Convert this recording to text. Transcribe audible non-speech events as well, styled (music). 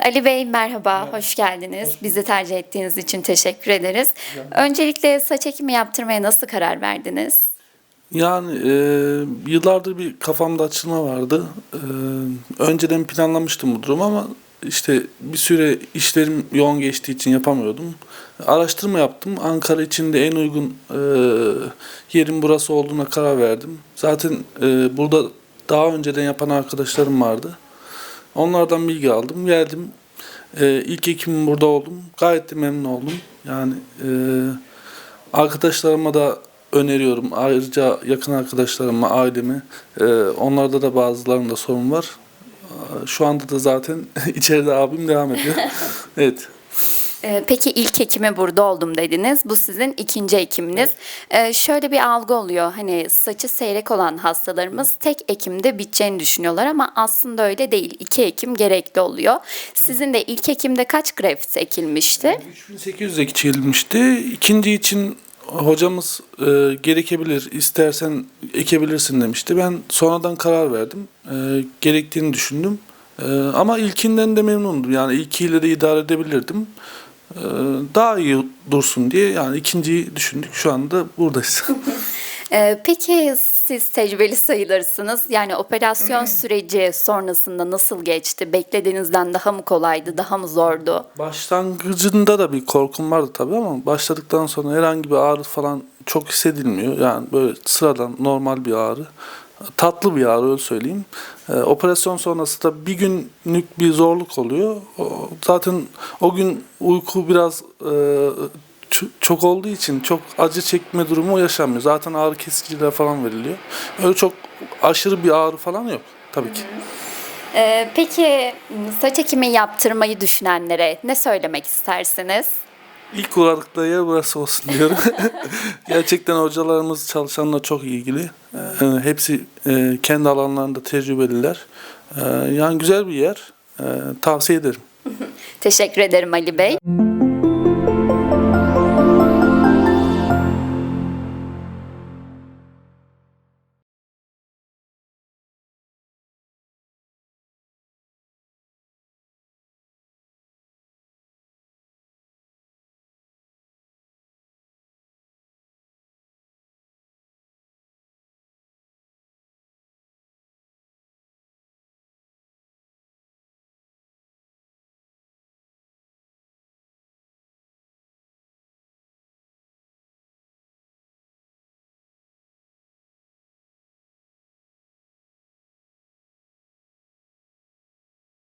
Ali Bey merhaba, hoş geldiniz. Bizi tercih ettiğiniz için teşekkür ederiz. Öncelikle saç ekimi yaptırmaya nasıl karar verdiniz? Yani e, yıllardır bir kafamda açılma vardı. E, önceden planlamıştım bu durumu ama işte bir süre işlerim yoğun geçtiği için yapamıyordum. Araştırma yaptım. Ankara için de en uygun e, yerin burası olduğuna karar verdim. Zaten e, burada daha önceden yapan arkadaşlarım vardı. Onlardan bilgi aldım. Geldim. E, ilk ekimim burada oldum. Gayet de memnun oldum. Yani e, arkadaşlarıma da öneriyorum. Ayrıca yakın arkadaşlarıma, aileme. E, onlarda da bazılarında sorun var. Şu anda da zaten (laughs) içeride abim devam ediyor. (laughs) evet. Ee, Peki ilk ekimi burada oldum dediniz. Bu sizin ikinci ekiminiz. Ee, şöyle bir algı oluyor. Hani saçı seyrek olan hastalarımız tek ekimde biteceğini düşünüyorlar ama aslında öyle değil. İki ekim gerekli oluyor. Sizin de ilk ekimde kaç grafit ekilmişti? 3800 ekilmişti. İkinci için hocamız e, gerekebilir, istersen ekebilirsin demişti. Ben sonradan karar verdim. E, gerektiğini düşündüm. E, ama ilkinden de memnundum. Yani ilkiyle de idare edebilirdim. E, daha iyi dursun diye yani ikinciyi düşündük. Şu anda buradayız. (laughs) Ee, Peki siz tecrübeli sayılırsınız. Yani operasyon süreci sonrasında nasıl geçti? Beklediğinizden daha mı kolaydı, daha mı zordu? Başlangıcında da bir korkum vardı tabii ama başladıktan sonra herhangi bir ağrı falan çok hissedilmiyor. Yani böyle sıradan normal bir ağrı. Tatlı bir ağrı öyle söyleyeyim. Ee, operasyon sonrası da bir günlük bir zorluk oluyor. O, zaten o gün uyku biraz e, çok olduğu için çok acı çekme durumu yaşanmıyor. Zaten ağrı kesiciler falan veriliyor. Öyle çok aşırı bir ağrı falan yok tabii ki. Ee, Peki saç ekimi yaptırmayı düşünenlere ne söylemek istersiniz? İlk uğradıkları yer burası olsun diyorum. (laughs) Gerçekten hocalarımız çalışanlar çok ilgili. Ee, hepsi e, kendi alanlarında tecrübeliler. Ee, yani güzel bir yer. Ee, tavsiye ederim. (laughs) Teşekkür ederim Ali Bey.